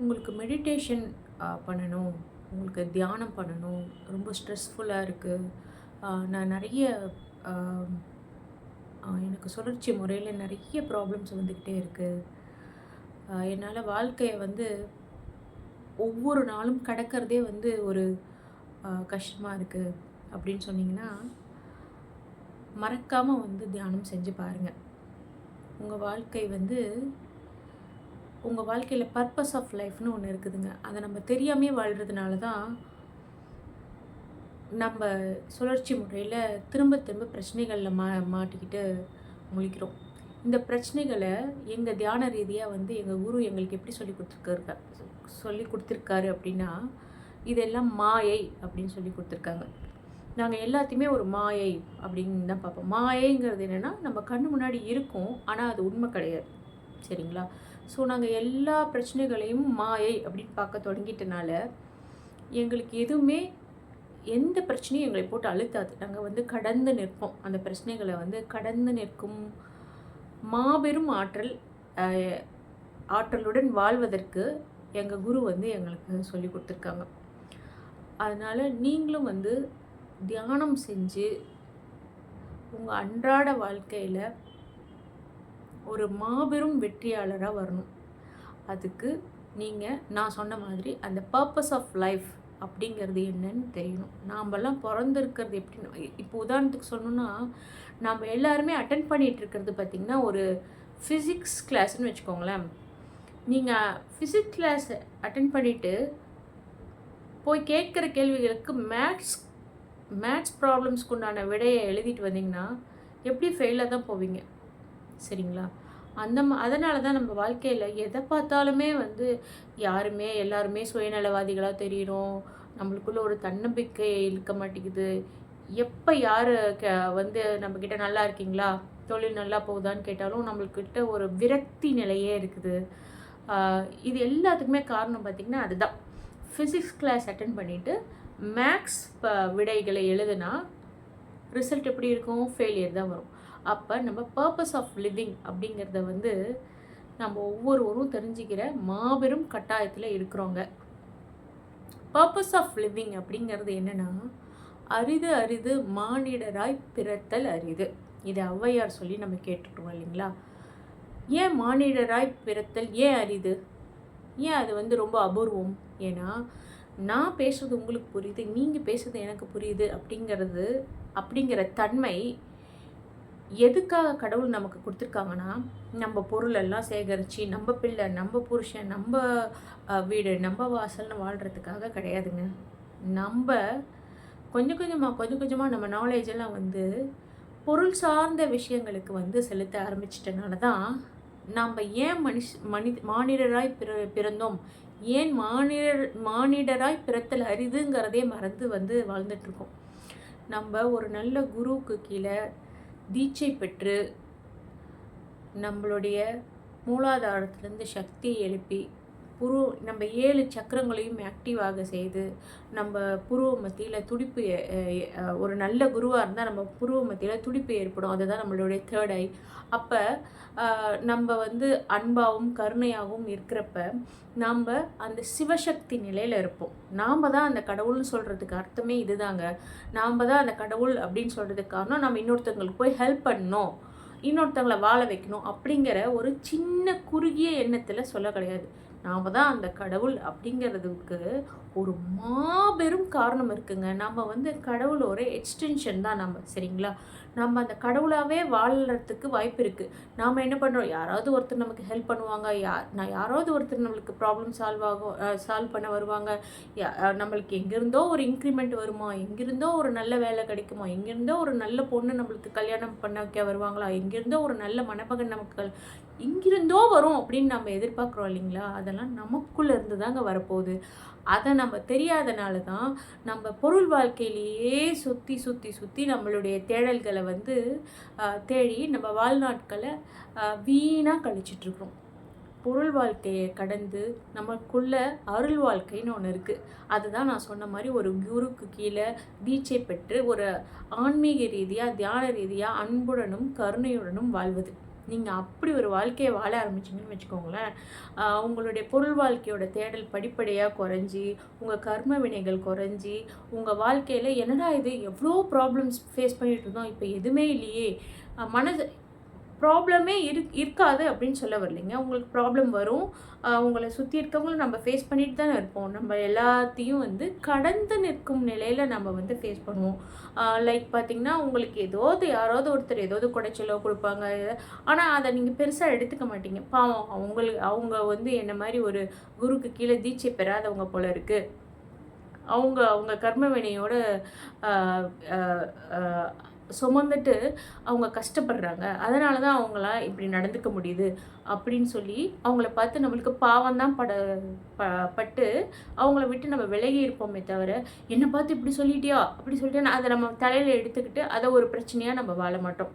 உங்களுக்கு மெடிடேஷன் பண்ணணும். உங்களுக்கு தியானம் பண்ணணும். ரொம்ப ஸ்ட்ரெஸ்ஃபுல்லாக இருக்குது நான் நிறைய எனக்கு சுழற்சி முறையில் நிறைய ப்ராப்ளம்ஸ் வந்துக்கிட்டே இருக்குது என்னால் வாழ்க்கையை வந்து ஒவ்வொரு நாளும் கடக்கிறதே வந்து ஒரு கஷ்டமாக இருக்குது அப்படின்னு சொன்னீங்கன்னா மறக்காமல் வந்து தியானம் செஞ்சு பாருங்கள் உங்கள் வாழ்க்கை வந்து உங்கள் வாழ்க்கையில் பர்பஸ் ஆஃப் லைஃப்னு ஒன்று இருக்குதுங்க. அதை நம்ம தெரியாமே வாழ்கிறதுனால தான் நம்ம சுழற்சி முறையில் திரும்ப திரும்ப பிரச்சனைகளில் மா மாட்டிக்கிட்டு முழிக்கிறோம். இந்த பிரச்சனைகளை எங்கள் தியான ரீதியாக வந்து எங்கள் குரு எங்களுக்கு எப்படி சொல்லி கொடுத்துருக்காரு சொல்லி கொடுத்துருக்காரு அப்படின்னா இதெல்லாம் மாயை அப்படின்னு சொல்லி கொடுத்துருக்காங்க. நாங்கள் எல்லாத்தையுமே ஒரு மாயை அப்படின்னு தான் பார்ப்போம். மாயைங்கிறது என்னென்னா நம்ம கண்ணு முன்னாடி இருக்கும் ஆனால் அது உண்மை கிடையாது. சரிங்களா? ஸோ நாங்கள் எல்லா பிரச்சனைகளையும் மாயை அப்படின்னு பார்க்க தொடங்கிட்டனால எங்களுக்கு எதுவுமே எந்த பிரச்சனையும் எங்களை போட்டு அழுத்தாது. நாங்கள் வந்து கடந்து நிற்போம். அந்த பிரச்சனைகளை வந்து கடந்து நிற்கும் மாபெரும் ஆற்றல் ஆற்றலுடன் வாழ்வதற்கு எங்கள் குரு வந்து எங்களுக்கு சொல்லி கொடுத்துருக்காங்க. அதனால் நீங்களும் வந்து தியானம் செஞ்சு உங்கள் அன்றாட வாழ்க்கையில் ஒரு மாபெரும் வெற்றியாளராக வரணும். அதுக்கு நீங்கள் நான் சொன்ன மாதிரி அந்த பர்பஸ் ஆஃப் லைஃப் அப்படிங்கிறது என்னன்னு தெரியணும். நாம்பெல்லாம் பிறந்திருக்கிறது எப்படின்னு இப்போ உதாரணத்துக்கு சொன்னோன்னா நாம் எல்லாருமே அட்டன் பண்ணிகிட்டு இருக்கிறது பார்த்திங்கன்னா ஒரு ஃபிசிக்ஸ் கிளாஸ்னு வச்சுக்கோங்களேன். நீங்கள் ஃபிசிக்ஸ் கிளாஸ் அட்டன் பண்ணிவிட்டு போய் கேட்குற கேள்விகளுக்கு மேத்ஸ் மேத்ஸ் ப்ராப்ளம்ஸ்க்கு உண்டான விடையை எழுதிட்டு வந்தீங்கன்னா எப்படி ஃபெயிலாக தான் போவீங்க? சரிங்களா? அந்த அதனால தான் நம்ம வாழ்க்கையில் எதை பார்த்தாலுமே வந்து யாருமே எல்லாருமே சுயநலவாதிகளாக தெரியிறோம். நம்மளுக்குள்ள ஒரு தன்னம்பிக்கை இருக்க மாட்டேங்குது. எப்போ யார் க வந்து நம்மக்கிட்ட நல்லா இருக்கீங்களா? தொழில் நல்லா போகுதான்னு கேட்டாலும் நம்மள்கிட்ட ஒரு விரக்தி நிலையே இருக்குது. இது எல்லாத்துக்குமே காரணம் பார்த்திங்கன்னா அதுதான். ஃபிசிக்ஸ் கிளாஸ் அட்டன் பண்ணிவிட்டு மேக்ஸ் விடைகளை எழுதுனா ரிசல்ட் எப்படி இருக்கும்? ஃபெயிலியர் தான் வரும். அப்போ நம்ம பர்பஸ் ஆஃப் லிவிங் அப்படிங்கிறத வந்து நம்ம ஒவ்வொருவரும் தெரிஞ்சுக்கிற மாபெரும் கட்டாயத்தில் இருக்கிறோங்க. பர்பஸ் ஆஃப் லிவிங் அப்படிங்கிறது என்னென்னா அரிது அரிது மானிடராய் பிறத்தல் அரிது. இது ஔவையார் சொல்லி நம்ம கேட்டுட்டோம் இல்லைங்களா? ஏன் மானிடராய் பிறத்தல் ஏன் அரிது? ஏன் அது வந்து ரொம்ப அபூர்வம்? ஏன்னா நான் பேசுறது உங்களுக்கு புரியுது நீங்கள் பேசுறது எனக்கு புரியுது அப்படிங்கிறது அப்படிங்கிற தன்மை எதுக்காக கடவுள் நமக்கு கொடுத்துருக்காங்கன்னா நம்ம பொருள் எல்லாம் சேகரித்து நம்ம பிள்ளை நம்ம புருஷன் நம்ம வீடு நம்ம வாசல்னு வாழ்கிறதுக்காக கிடையாதுங்க. நம்ம கொஞ்சம் கொஞ்சமாக கொஞ்சம் கொஞ்சமாக நம்ம நாலேஜெல்லாம் வந்து பொருள் சார்ந்த விஷயங்களுக்கு வந்து செலுத்த ஆரம்பிச்சிட்டனால தான் நம்ம ஏன் மனுஷ் மனி மானிடராய் பிற பிறந்தோம்? ஏன் மானிடர் மானிடராய் பிறத்தல் அரிதுங்கிறதே மறந்து வந்து வாழ்ந்துட்டுருக்கோம். நம்ம ஒரு நல்ல குருவுக்கு கீழே தீட்சை பெற்று நம்மளுடைய மூலாதாரத்திலிருந்து சக்தியை எழுப்பி புரு நம்ம ஏழு சக்கரங்களையும் ஆக்டிவாக செய்து நம்ம புருவ மத்தியில் துடிப்பு ஒரு நல்ல குருவாக இருந்தால் நம்ம புருவ மத்தியில் துடிப்பு ஏற்படும். அதுதான் நம்மளுடைய தேர்ட் ஐ அப்போ நம்ம வந்து அன்பாகவும் கருணையாகவும் இருக்கிறப்ப நாம் அந்த சிவசக்தி நிலையில் இருப்போம். நாம் தான் அந்த கடவுள்னு சொல்கிறதுக்கு அர்த்தமே இதுதாங்க. நாம் தான் அந்த கடவுள் அப்படின்னு சொல்கிறதுக்கு காரணம் நம்ம இன்னொருத்தவங்களுக்கு போய் ஹெல்ப் பண்ணணும். இன்னொருத்தவங்களை வாழ வைக்கணும் அப்படிங்கிற ஒரு சின்ன குறுகிய எண்ணத்தில் சொல்ல கிடையாது. நாம் தான் அந்த கடவுள் அப்படிங்கிறதுக்கு ஒரு மாபெரும் காரணம் இருக்குங்க. நம்ம வந்து கடவுளோட எக்ஸ்டென்ஷன் தான் நம்ம சரிங்களா? நம்ம அந்த கடவுளாகவே வாழறதுக்கு வாய்ப்பு இருக்குது நாம் என்ன பண்ணுறோம் யாராவது ஒருத்தர் நமக்கு ஹெல்ப் பண்ணுவாங்க. யார் நான் யாராவது ஒருத்தர் நம்மளுக்கு ப்ராப்ளம் சால்வ் ஆகும் சால்வ் பண்ண வருவாங்க. யா- நம்மளுக்கு எங்கேருந்தோ ஒரு இன்க்ரிமெண்ட் வருமா? எங்கேருந்தோ ஒரு நல்ல வேலை கிடைக்குமா? எங்கேருந்தோ ஒரு நல்ல பொண்ணு நம்மளுக்கு கல்யாணம் பண்ண வைக்க வருவாங்களா? எங்கேருந்தோ ஒரு நல்ல மணப்பகன் நமக்கு இங்கிருந்தோ வரும் அப்படின்னு நம்ம எதிர்பார்க்குறோம் இல்லைங்களா? அதெல்லாம் நமக்குள்ளே இருந்து தாங்க வரப்போகுது. அதை நம்ம தெரியாதனால தான் நம்ம பொருள் வாழ்க்கையிலேயே சுற்றி சுற்றி சுற்றி நம்மளுடைய தேடல்களை வந்து தேடி நம்ம வாழ்நாட்களை வீணாக கழிச்சிட்ருக்குறோம். பொருள் வாழ்க்கையை கடந்து நமக்குள்ள அருள் வாழ்க்கைன்னு ஒன்று இருக்குது அதுதான் நான் சொன்ன மாதிரி ஒரு குருக்கு கீழே தீட்சை பெற்று ஒரு ஆன்மீக ரீதியாக தியான ரீதியாக அன்புடனும் கருணையுடனும் வாழ்வது. நீங்கள் அப்படி ஒரு வாழ்க்கையை வாழ ஆரம்பிச்சிங்கன்னு வச்சுக்கோங்களேன் உங்களுடைய பொருள் வாழ்க்கையோட தேடல் படிப்படியாக குறைஞ்சி உங்கள் கர்ம வினைகள் குறைஞ்சி உங்கள் வாழ்க்கையில் என்னடா இது எவ்வளோ ப்ராப்ளம்ஸ் ஃபேஸ் பண்ணிகிட்டு இருந்தோம் இப்போ எதுவுமே இல்லையே. மனது ப்ராப்ளமே இரு இருக்காது அப்படின்னு சொல்ல வரலைங்க. உங்களுக்கு ப்ராப்ளம் வரும். உங்களை சுற்றி இருக்கவங்களும் நம்ம ஃபேஸ் பண்ணிட்டு தானே இருப்போம். நம்ம எல்லாத்தையும் வந்து கடந்து நிற்கும் நிலையில் நம்ம வந்து ஃபேஸ் பண்ணுவோம். லைக் பார்த்திங்கன்னா உங்களுக்கு ஏதாவது யாராவது ஒருத்தர் ஏதாவது குடைச்சலோ கொடுப்பாங்க. ஆனால் அதை நீங்கள் பெருசாக எடுத்துக்க மாட்டீங்க. பாவம் அவங்களுக்கு அவங்க வந்து என்ன மாதிரி ஒரு குருக்கு கீழே தீட்சை பெறாதவங்க போல இருக்குது அவங்க அவங்க கர்மவினையோட சுமந்துட்டு அவங்க கஷ்டப்படுறாங்க. அதனால தான் அவங்களாம் இப்படி நடந்துக்க முடியுது அப்படின்னு சொல்லி அவங்கள பார்த்து நம்மளுக்கு பாவம் தான் பட ப பட்டு அவங்கள விட்டு நம்ம விலகி இருப்போமே தவிர என்னை பார்த்து இப்படி சொல்லிட்டியா? அப்படி சொல்லிட்டு அதை நம்ம தலையில் எடுத்துக்கிட்டு அதை ஒரு பிரச்சனையாக நம்ம வாழ மாட்டோம்.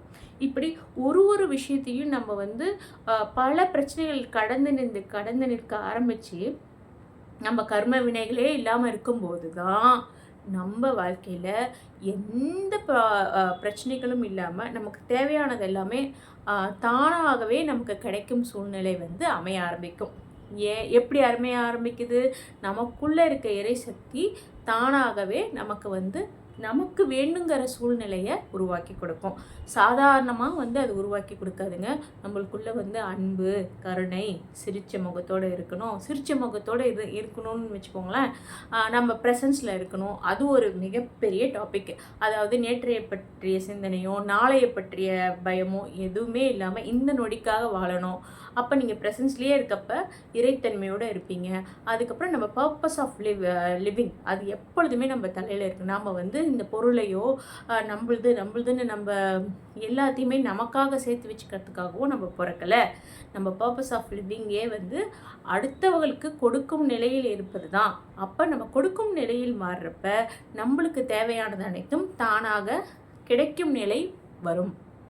இப்படி ஒரு ஒரு விஷயத்தையும் நம்ம வந்து பல பிரச்சனைகள் கடந்து நின்று கடந்து நிற்க ஆரம்பித்து நம்ம கர்ம வினைகளே இல்லாமல் இருக்கும்போது தான் நம்ம வாழ்க்கையில் எந்த பிரச்சனைகளும் இல்லாமல் நமக்கு தேவையானது எல்லாமே தானாகவே நமக்கு கிடைக்கும் சூழ்நிலை வந்து அமைய ஆரம்பிக்கும். ஏன் எப்படி அருமைய ஆரம்பிக்குது? நமக்குள்ளே இருக்க இறைசக்தி தானாகவே நமக்கு வந்து நமக்கு வேணுங்கிற சூழ்நிலையை உருவாக்கி கொடுக்கும். சாதாரணமாக வந்து அது உருவாக்கி கொடுக்காதுங்க. நம்மளுக்குள்ளே வந்து அன்பு கருணை சிரிச்ச முகத்தோடு இருக்கணும். சிரிச்ச முகத்தோடு இரு இருக்கணும்னு வச்சுக்கோங்களேன். நம்ம ப்ரெசன்ஸில் இருக்கணும். அது ஒரு மிகப்பெரிய டாபிக் அதாவது நேற்றைய பற்றிய சிந்தனையோ நாளைய பற்றிய பயமோ எதுவுமே இல்லாமல் இந்த நொடிக்காக வாழணும். அப்போ நீங்கள் ப்ரெசன்ஸ்லேயே இருக்கப்ப இறைத்தன்மையோடு இருப்பீங்க. அதுக்கப்புறம் நம்ம பர்பஸ் ஆஃப் லிவ் லிவிங் அது எப்பொழுதுமே நம்ம தலையில் இருக்குது நாம் வந்து இந்த பொருளையோ நம்மளுது நம்மளுதுன்னு நம்ம எல்லாத்தையுமே நமக்காக சேர்த்து வச்சுக்கிறதுக்காகவும் நம்ம பிறக்கலை. நம்ம பர்பஸ் ஆஃப் லிவிங்கே வந்து அடுத்தவங்களுக்கு கொடுக்கும் நிலையில் இருப்பது தான் அப்போ நம்ம கொடுக்கும் நிலையில் மாறுறப்ப நம்மளுக்கு தேவையானது அனைத்தும் தானாக கிடைக்கும் நிலை வரும்.